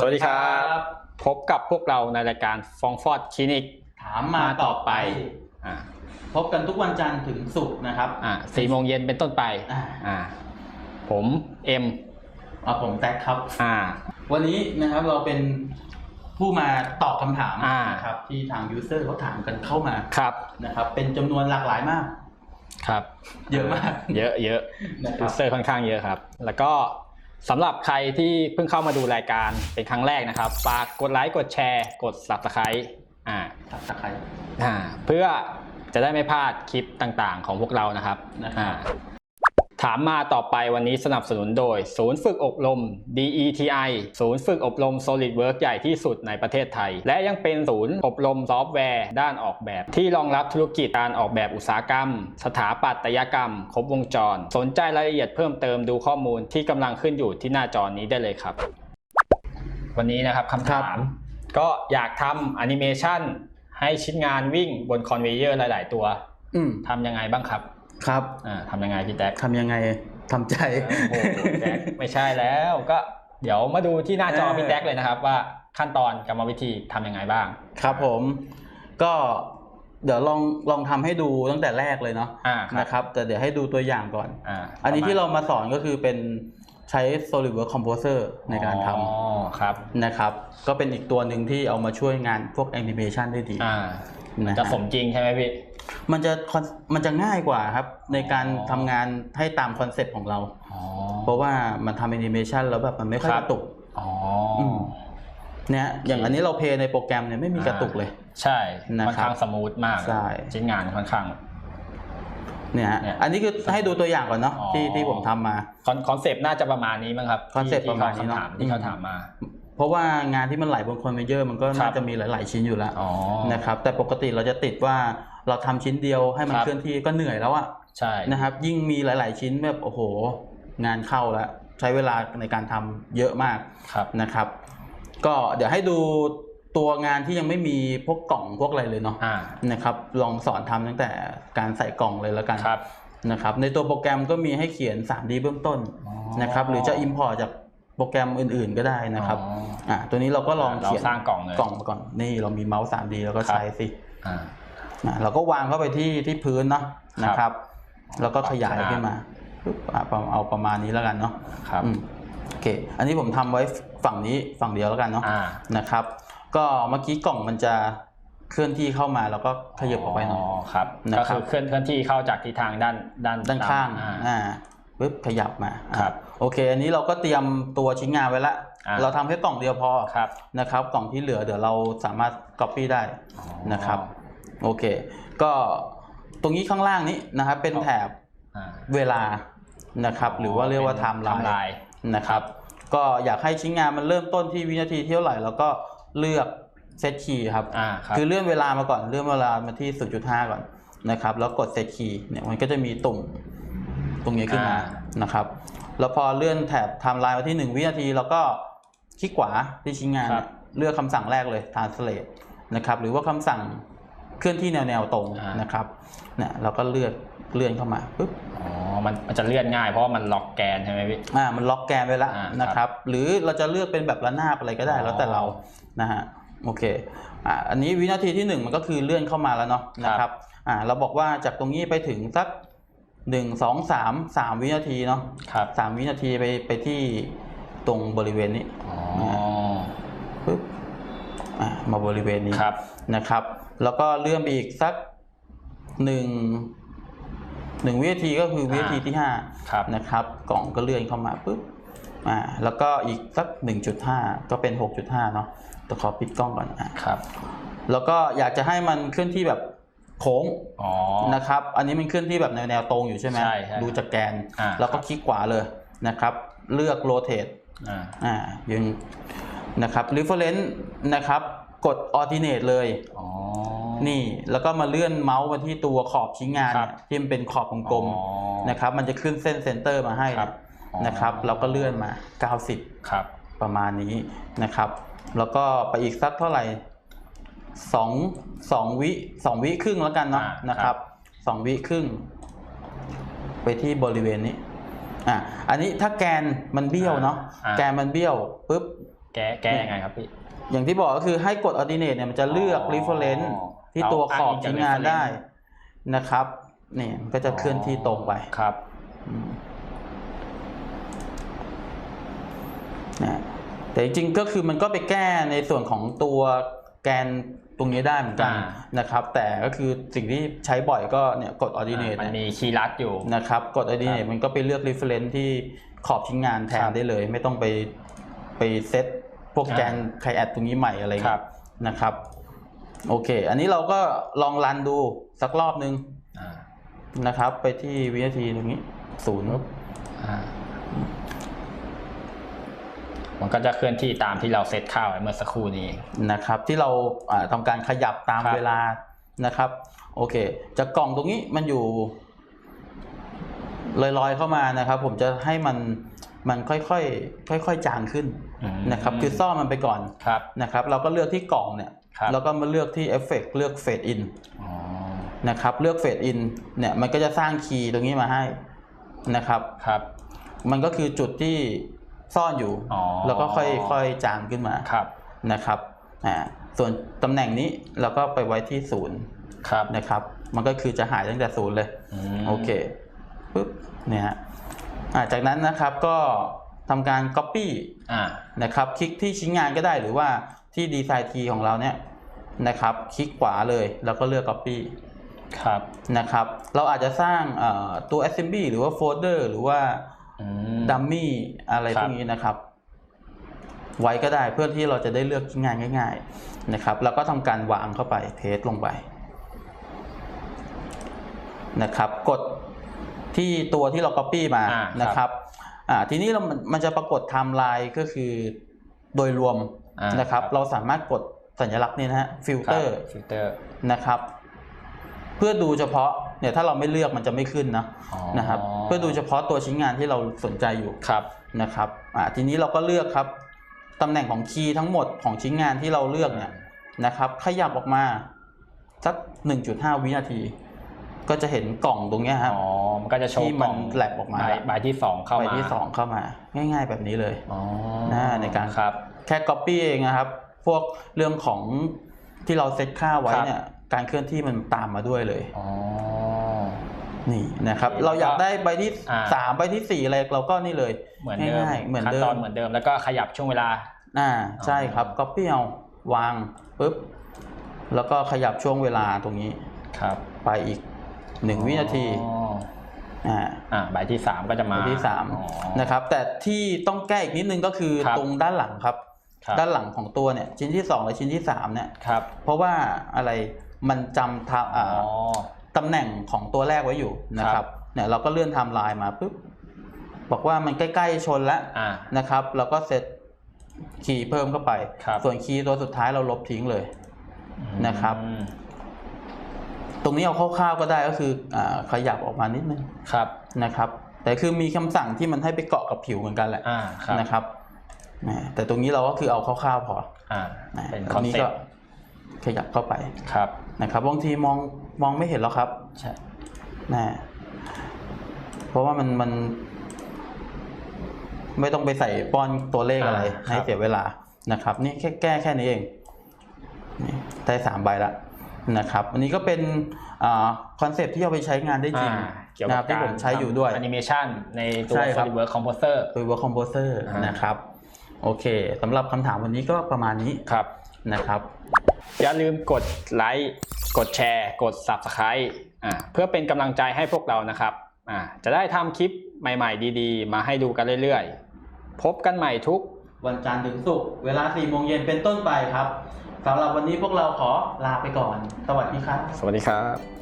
สวัสดีครับ พบกับพวกเราในรายการฟองฟอดคลินิก ถามมาต่อไปอ่าพบกันทุกวันจันทร์ถึงศุกร์นะครับอ่าสี่โมงเย็นเป็นต้นไปอ่าอ่าผมเอ็มเอาผมแท็กครับอ่าวันนี้นะครับเราเป็นผู้มาตอบคำถามอ่านนะครับที่ทางยูเซอร์เขาถามกันเข้ามาครับนะครับ เป็นจำนวนหลากหลายมาก ครับ เยอะมาก เยอะเยอะนะคยูรับเซอร์ค่อนข้างเยอะครับ แล้วก็ สำหรับใครที่เพิ่งเข้ามาดูรายการเป็นครั้งแรกนะครับฝากกดไลค์กดแชร์ กด subscribe อ่าสับตะไคร้อ่าเพื่อจะได้ไม่พลาดคลิปต่างๆ ของพวกเรานะครับนะครับอ่า ถามมาต่อไปวันนี้สนับสนุนโดย ศูนย์ฝึกอบรม DETI ศูนย์ฝึกอบรม SolidWorks ใหญ่ที่สุดในประเทศไทย และยังเป็นศูนย์อบรมซอฟต์แวร์ด้านออกแบบ ที่รองรับธุรกิจการออกแบบอุตสาหกรรม สถาปัตยกรรม ครบวงจร สนใจรายละเอียดเพิ่มเติมดูข้อมูลที่กำลังขึ้นอยู่ที่หน้าจอนี้ได้เลยครับ วันนี้นะครับคำถาม ก็อยากทำแอนิเมชันให้ชิ้นงานวิ่งบนคอนเวเยอร์หลาย ๆ ตัวอืมทำยังไงบ้างครับ ครับอ่าทำยังไงพี่แท็กทำยังไงทำใจโอ้โหแท็กไม่ใช่แล้วก็เดี๋ยวมาดูที่หน้าจอเออพี่แท็กเลยนะครับ ว่าขั้นตอนกรรมวิธีทำยังไงบ้าง ครับผมก็เดี๋ยวลองลองทำให้ดูตั้งแต่แรกเลยเนาะอ่าครับนะครับแต่เดี๋ยวให้ดูตัวอย่างก่อนอ่าอันนี้ที่เรามาสอนก็คือเป็นใช้ SolidWorks Composer ในการทอ๋อครับำนะครับ ก็เป็นอีกตัวหนึ่งที่เอามาช่วยงานพวกแอนิเมชันได้ดีอ่านะจะฮะสมจริงใช่ไหมพี่ มันจะ con- มันจะง่ายกว่าครับ ในการอ๋อทำงานให้ตามคอนเซ็ปต์ของเรา อ๋อเพราะว่ามันทำแอนิเมชันแล้วแบบมันไม่ค่อยครักบระตุกอ๋อมเนี่ยอย่างอันนี้เราเพลย์ในโปรแกรมเนี่ยไม่มีกระตุกเลย ใช่นะครับค่อนข้างสมูทมากใช่ ชิ้นงานค่อนข้าง เนี่ยฮะเนี่ยอันนี้คือให้ดูตัวอย่างก่อนเนาะอ๋อ ที่ที่ผมทำมา คอนคอนเซปต์น่าจะประมาณนี้มั้งครับคอนเซปต์ที่ประมาณนี้ที่เนอะเขาถามที่เขาอืมถามมา เพราะว่างานที่มันไหลบนคอนเวเยอร์มันก็ครัน่าบจะมีหลาย ๆ ชิ้นอยู่แล้วอ๋อ นะครับแต่ปกติเราจะติดว่า เราทำชิ้นเดียวให้มันครับเคลื่อนที่ก็เหนื่อยแล้วอะใช่นะครับ ยิ่งมีหลาย ๆ ชิ้นแบบโอ้โห งานเข้าแล้วใช้เวลาในการทำเยอะมากครับนะครับ ก็เดี๋ยวให้ดูตัวงานที่ยังไม่มีพวกกล่องพวกอะไรเลยเนาะอ่านะครับ ลองสอนทำตั้งแต่การใส่กล่องเลยแล้วกันครับนะครับในตัวโปรแกรมก็มีให้เขียน 3D เบื้องต้นอ๋อนะครับหรือจะ import จากโปรแกรมอื่นๆก็ได้นะครับอ๋ออ่าตัวนี้เราก็ลองเราเขียนสร้างกล่องเลยกล่องมาก่อนนี่เรามีเมาส์ 3D แล้วก็ครับใช้สิอ่าอะ เราก็วางเข้าไปที่ที่พื้นเนาะครับนะครับ แล้วก็ขยายขนาดขึ้นมาปึ๊บอะประเอาประมาณนี้แล้วกันเนาะครับอืมโอเค อันนี้ผมทำไว้ฝั่งนี้ฝั่งเดียวแล้วกันเนาะอ่านะครับ ก็เมื่อกี้กล่องมันจะเคลื่อนที่เข้ามาแล้วก็ขยับออกไปหน่อยครับนะก็ครัคืบอเคลื่อนเคลื่อนที่เข้าจากทิศทางด้านด้านด้านข้างอ่าอ่าปึ๊บขยับมาอะครับโอเค อันนี้เราก็เตรียมตัวชิ้นงานไว้ละอ่าเราทำแค่กล่องเดียวพอครับนะครับ กล่องที่เหลือเดี๋ยวเราสามารถ copy ได้นะครับ โอเค ก็ตรงนี้ข้างล่างนี้นะครับเป็นแถบอ่าเวลานะครับ หรือว่าเรียกว่าป็น time line timeline นะครับ ก็อยากให้ชิ้นงานมันเริ่มต้นที่วินาทีที่เท่าไหร่แล้วก็เลือกเซตคีย์ครับ อ่าครับ คือเลื่อนเวลามาก่อนเลื่อนเวลามาที่ 0.5 ก่อนนะครับ แล้วกดเซตคีย์เนี่ยมันก็จะมีตุ่มตรงนี้ขึ้นมาอ่า นะครับ แล้วพอเลื่อนแถบไทม์ไลน์มาที่ 1 วินาที แล้วก็คลิกขวาที่ชิ้นงานเนี่ยเลือกคำสั่งแรกเลย translate นะครับ หรือว่าคำสั่ง เคลื่อนที่แนวแนวๆตรงอ่าน นะครับเนี่ยเราก็เลือกเลื่อนเข้ามาปุ๊บอ๋อมันมันจะเลื่อนง่ายเพราะว่ามันล็อกแกนใช่ไหมพี่ อ่ามันล็อกแกนไว้แล้วอ่านะครับ หรือเราจะเลือกเป็นแบบระนาบอะไรก็ได้อ๋อแล้วแต่เรานะฮะโอเคอ่าอันนี้วินาทีที่หนึ่งมันก็คือเลื่อนเข้ามาแล้วเนาะนะครับอ่าเราบอกว่าจากตรงนี้ไปถึงสักหนึ่งสองสามสามวินาทีเนาะครับสามวินาทีไปไปที่ตรงบริเวณนี้ อ๋อปึ๊บอ่ามาบริเวณนี้ครับนะครับ แล้วก็เลื่อนไปอีกสักหนึ่งหนึ่งวินาทีก็คือวินาทีที่ห้าครับนะครับ กล่องก็เลื่อนเข้ามาปุ๊บอ่าแล้วก็อีกสัก 1.5 ก็เป็น 6.5 เนาะแต่ขอปิดกล้องก่อนอะครับ แล้วก็อยากจะให้มันเคลื่อนที่แบบโค้งอ๋อนะครับ อันนี้มันเคลื่อนที่แบบแนวแนวตรงอยู่ใช่ไหมใช่ใช่ดูจากแกนอ่าแล้วก็คลิกขวาเลยนะครับ เลือกโรเต e อ่าอ่ายังนะครับ reference นะครับ กด alternate เลยอ๋อ นี่แล้วก็มาเลื่อนเมาส์มาที่ตัวขอบชิ้นงานครับเนี่ยที่มันเป็นขอบกลมอ๋อๆนะครับ มันจะขึ้นเส้นเซนเตอร์มาให้ครับอ๋อนะครับ เราก็เลื่อนมา 90 ครับประมาณนี้นะครับ แล้วก็ไปอีกสักเท่าไหร่สองสองวิสองวิครึ่งแล้วกันเนาะอ่านะครับสองวิครึ่ง ไปที่บริเวณนี้อะอันนี้ถ้าแกนมันเบี้ยวเนาะอ่า แกนมันเบี้ยวปุ๊บ แก้แก้ยังไงครับพี่ อย่างที่บอกก็คือให้กด ordinate เนี่ยมันจะเลือกอ๋อ reference ที่ตัวขอบชิ้นงานได้นะครับนี่มันก็จะเคลื่อนที่ตรงไปครับอืมนะแต่จริงๆก็คือมันก็ไปแก้ในส่วนของตัวแกนตรงนี้ได้เหมือนกันอ่านะครับ แต่ก็คือสิ่งที่ใช้บ่อยก็เนี่ยกด ordinate มันเนี่ยมีคีย์ลัดอยู่นะครับ กดครั ordinate บมันก็ไปเลือก reference ที่ขอบชิ้นงานแทคนรับได้เลย ไม่ต้องไป ไปเซตพวกอ่าแกนไคแอดตรงนี้ใหม่อะไรคเงี้รัยบนะครับ โอเค อันนี้เราก็ลองรันดูสักรอบนึงอ่านะครับ ไปที่วินาทีตรงนี้ศูนย์อ่ามันก็จะเคลื่อนที่ตามที่เราเซตค่าไว้เมื่อสักครู่นี้นะครับ ที่เราอ่าทำการขยับตามครับเวลานะครับ โอเค จากกล่องตรงนี้มันอยู่ลอยๆเข้ามานะครับ ผมจะให้มัน มันค่อยๆค่อยๆจางขึ้นอืมนะครับคือซ่อมมันไปก่อนครับนะครับเราก็เลือกที่กล่องเนี่ยครับแล้วก็มาเลือกที่เอฟเฟกเลือกเฟดอินอ๋อนะครับเลือกเฟดอินเนี่ยมันก็จะสร้างคีย์ตรงนี้มาให้นะครับครับ มันก็คือจุดที่ซ่อนอยู่อ๋อแล้วก็ค่อยๆจางขึ้นมาครับนะครับอ่าส่วนตำแหน่งนี้เราก็ไปไว้ที่ศูนย์ครับนะครับ มันก็คือจะหายตั้งแต่ศูนย์เลยมโอเคปุ๊บเนี่ยฮะอ่า จากนั้นนะครับก็ทำการ Copy อ่านะครับ คลิกที่ชิ้นงานก็ได้หรือว่าที่ดีไซน์ทีของเราเนี่ยนะครับ คลิกขวาเลยแล้วก็เลือก Copy ครับนะครับ เราอาจจะสร้างเอ่อตัว assembly หรือว่าโฟลเดอร์หรือว่าอืมดัมมี่อะไรครัพบวกนี้นะครับ ไว้ก็ได้เพื่อที่เราจะได้เลือกชิ้นงานง่าย ๆนะครับ แล้วก็ทำการวางเข้าไปเพสลงไปนะครับ กด ที่ตัวที่เรา Copy มาอ่าครับ นะครับอ่าทีนี้เรามันมันจะปรากฏไทม์ไลน์ก็คือโดยรวมอ่านะครับครับ เราสามารถกดสัญลักษณ์นี้นะฮะฟิลเตอร์ ฟิลเตอร์นะครับ เพื่อดูเฉพาะเนี่ยถ้าเราไม่เลือกมันจะไม่ขึ้นนะอ๋อนะครับ เพื่อดูเฉพาะตัวชิ้นงานที่เราสนใจอยู่ครับนะครับอ่าทีนี้เราก็เลือกครับตำแหน่งของคีย์ทั้งหมดของชิ้นงานที่เราเลือกเนี่ยนะครับ ขยับออกมาสัก 1.5 วินาที ก็จะเห็นกล่องตรงเนี้ยครับอ๋อมันก็จะโชว์ที่กมัล่นองแหลกออกมาใบใบที่สองเข้าไปมาที่สองเข้ามา ง่าย ๆ แบบนี้เลย อ๋อนะในการ ครับ แค่ Copy เองนะครับ พวกเรื่องของที่เราเซตค่าไว้เนี่ยการเคลื่อนที่มันตามมาด้วยเลย อ๋อ นี่นะครับโอเคเราอยากได้ใบที่อ่า สามใบที่สี่อะไรเราก็นี่เลย เหมือนเดิมง่ายๆเหมือนเดิมขั้ตอนเหมือนเดิมแล้วก็ขยับช่วงเวลา อ่าใช่ครับ Copy เอาวางปุ๊บแล้วก็ขยับช่วงเวลาตรงนี้ครับ ไปอีก หนึ่งวินาทีอ๋ออ่าอ่าใบที่สามก็จะมาใบที่สามอ๋อนะครับ แต่ที่ต้องแก้อีกนิดนึงก็คือครับตรงด้านหลังครับครับ ด้านหลังของตัวเนี่ยชิ้นที่สองและชิ้นที่สามเนี่ยครับเพราะว่าอะไรมันจำทาอ๋อ่าอตำแหน่งของตัวแรกไว้อยู่นะคครัรับบเนี่ยเราก็เลื่อนไทม์ไลน์มาปุ๊บบอกว่ามันใกล้ๆชนแล้วอ่านะครับ เราก็เซตคีย์เพิ่มเข้าไปครับส่วนคีย์ตัวสุดท้ายเราลบทิ้งเลยนะครับอืม ตรงนี้เอาคร่าวๆก็ได้ก็คืออาขยับออกมานิดนึงครับนะครับ แต่คือมีคำสั่งที่มันให้ไปเกาะกับผิวเหมือนกันแหละอ่าครับนะครับแหมแต่ตรงนี้เราก็คือเอาคร่าวๆพออ่านะเป็นตครอนงนี้เซ็ปก็ต์ขยับเข้าไปครับนะครับบางทีมองมองไม่เห็นแล้วครับใช่นะเพราะว่ามันมัน ไม่ต้องไปใส่ป้อนตัวเลขอะไรอ่าครับให้เสียเวลานะครับ นี่แค่แก้แค่นี้เองนี่ได้สามใบละ นะครับอันนี้ก็เป็นคอนเซปต์ที่เอาไปใช้งานได้จริงอ่าเกี่ยวนะคกัรับบที่ผมใช้อยู่ด้วยแอนิเมชันในตัวใช่ครับ SolidWorks Composer โดย Work Composer อ่านนะครับโอเคสำหรับคำถามวันนี้ก็ประมาณนี้ครับนะครับ อย่าลืมกดไลค์กดแชร์ กด Subscribe อ่าเพื่อเป็นกำลังใจให้พวกเรานะครับอ่าจะได้ทำคลิปใหม่ ๆ ดี ๆ มาให้ดูกันเรื่อยๆ พบกันใหม่ทุก วันจันทร์ถึงศุกร์เวลา4โมงเย็นเป็นต้นไปครับสำหรับวันนี้พวกเราขอลาไปก่อน สวัสดีครับ สวัสดีครับ